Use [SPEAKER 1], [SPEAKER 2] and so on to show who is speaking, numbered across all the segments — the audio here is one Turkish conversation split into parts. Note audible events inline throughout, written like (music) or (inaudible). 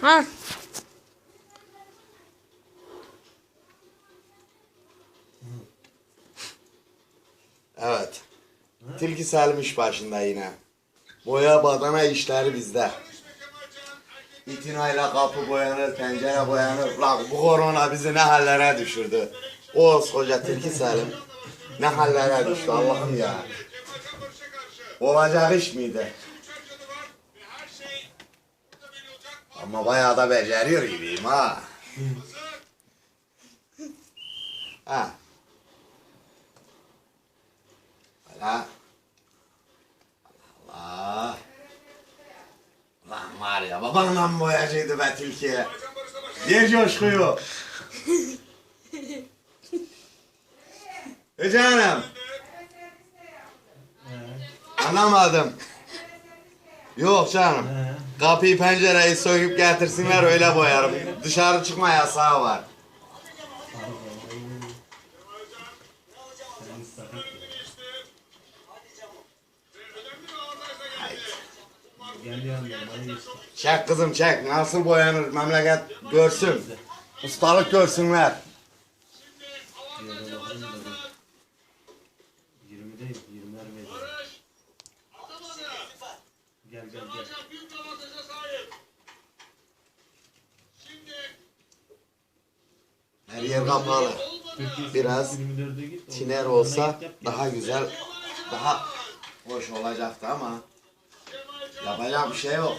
[SPEAKER 1] Ha.
[SPEAKER 2] Evet. Tilki selmiş başında yine. Boya badana işleri bizde. İtinayla kapı boyanır, pencere boyanır. Lan bu korona bizi ne hallere düşürdü. O koca tilki selim. Ne hallere düştü Allah'ım ya. Olacak iş miydi? Ama bayağı da beceriyor gibiyim ha. ha. Hala. Allah. Lan var ya babanla mı boyacıydı be tilkiye? Bir coşkuyu. E canım. Anlamadım. Yok canım. Kapıyı pencereyi söküp getirsinler öyle boyarım. Dışarı çıkma yasağı var. Çek kızım çek. Nasıl boyanır memleket görsün. Ustalık görsünler.
[SPEAKER 3] Yere bakayım da bir. 20 değil, 20 vermedi. Gel gel gel.
[SPEAKER 2] Her yer kapalı. Biraz
[SPEAKER 3] 24'e git.
[SPEAKER 2] Tiner olsa daha güzel, daha hoş olacaktı ama yapacak bir şey yok.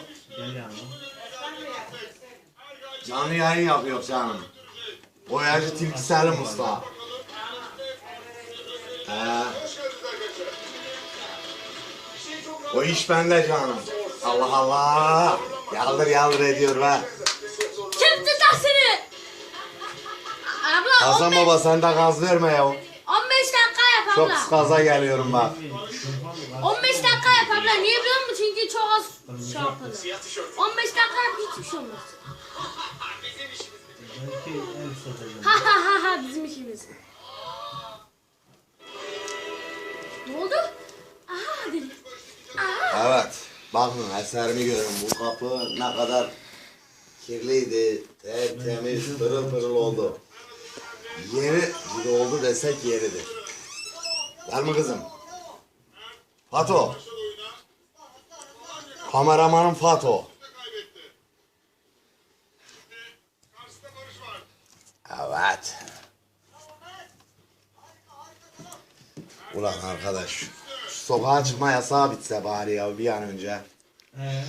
[SPEAKER 2] Canlı yayın yapıyor canım. Boyacı Tilki Selim Usta. He. O iş bende canım. Allah Allah. Yaldır yaldır ediyor be. Hasan
[SPEAKER 1] 15,
[SPEAKER 2] baba sen de gaz verme ya.
[SPEAKER 1] 15 dakika yap
[SPEAKER 2] Çok
[SPEAKER 1] abla.
[SPEAKER 2] gaza geliyorum bak.
[SPEAKER 1] 15 dakika yap abla. Niye biliyor musun? Çünkü çok az şey yapalım. 15 dakika yap hiçbir şey olmaz. Ha ha ha ha bizim işimiz. Ne oldu? Aha dedi. Aha.
[SPEAKER 2] Evet. Bakın eserimi görün. Bu kapı ne kadar kirliydi. Tertemiz, pırıl pırıl oldu. Yeri gibi oldu desek yeridir. Gel mi kızım? Fato. Kameramanım Fato. Evet. Ulan arkadaş. Sokağa çıkma yasağı bitse bari ya bir an önce.
[SPEAKER 3] He.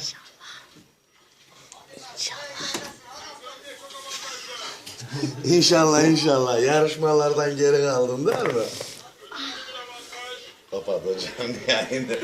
[SPEAKER 2] İnşallah inşallah. Yarışmalardan geri kaldın değil mi? Kapatacağım (laughs) yayını.